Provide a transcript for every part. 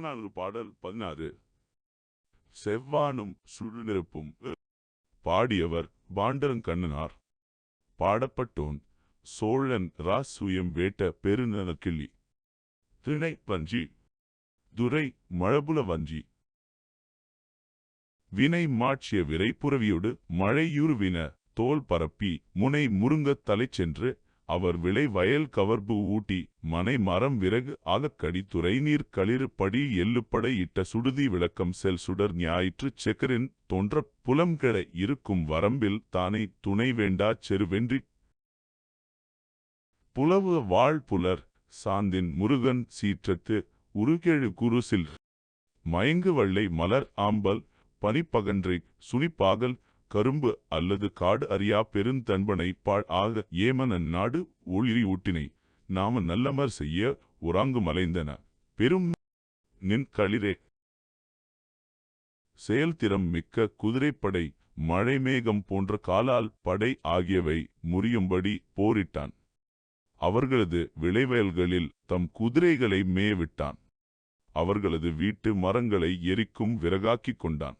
புறநானூறு பாடல் பதினாறு. செவ்வானும் சுழுநெருப்பும் பாடியவர் பாண்டரங்கண்ணனார். பாடப்பட்டோன் சோழன் ராசுயம் வேட்ட பெருநனக்கிள்ளி திணை வஞ்சி துரை மழபுல வஞ்சி. வினை மாட்சிய விரை மழையுருவின தோல் பரப்பி முனை முருங்கத் தலை சென்று அவர் விளை வயல் கவர்பு ஊட்டி மனை மரம் விறகு ஆகக்கடி துறை நீர் களிறு படி எள்ளுப்படை இட்ட சுடுதி விளக்கம் செல் சுடர் ஞாயிற்று செக்கரின் தோன்ற புலம்கிழ இருக்கும் வரம்பில் தானே துணை வேண்டா செருவென்றி புலவு வாழ் புலர் சாந்தின் முருகன் சீற்றத்து உருகெழு குருசில். மயங்கு வள்ளை மலர் ஆம்பல் பனிப்பகன்றை சுனிப்பாகல் கரும்பு அல்லது காடு அறியா பெருந்தன்பனை பாழ் ஆக ஏமனன் நாடு ஒளிரி ஊட்டினை. நாம நல்லமர் செய்ய உறாங்கு மலைந்தன. பெரும் நின் களிரே. செயல்திறம் மிக்க குதிரைப்படை மழைமேகம் போன்ற காலால் படை ஆகியவை முறியும்படி போரிட்டான். அவர்களது விளைவயல்களில் தம் குதிரைகளை மேயவிட்டான் அவர்களது வீட்டு மரங்களை எரிக்கும் விறகாக்கிக் கொண்டான்.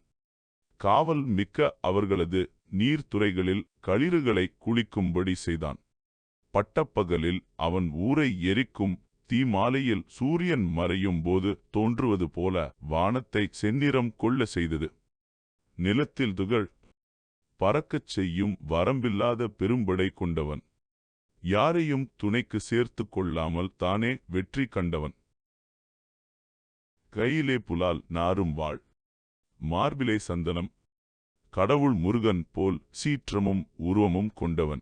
காவல் மிக்க அவர்களது நீர்த்துறைகளில் களிறுகளை குளிக்கும்படி செய்தான். பட்டப்பகலில் அவன் ஊரை எரிக்கும் தீமாலையில் சூரியன் மறையும் போது தோன்றுவது போல வானத்தை செந்நிறம் கொள்ள செய்தது. நிலத்தில் துகள் பறக்கச் செய்யும் வரம்பில்லாத பெரும்படை கொண்டவன். யாரையும் துணைக்கு சேர்த்து கொள்ளாமல் தானே வெற்றி கண்டவன். கையிலே புலால் நாரும் வாழ். மார்பிலே சந்தனம் கடவுள் முருகன் போல் சீற்றமும் உருவமும் கொண்டவன்.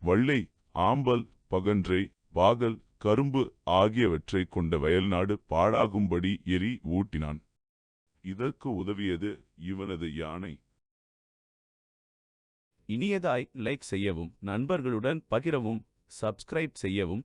வள்ளை ஆம்பல் பகன்றை வாகல் கரும்பு ஆகியவற்றைக் கொண்ட வயல்நாடு பாழாகும்படி எரி ஊட்டினான். இதற்கு உதவியது இவனது யானை. இனியதாய் லைக் செய்யவும் நண்பர்களுடன் பகிரவும் சப்ஸ்கிரைப் செய்யவும்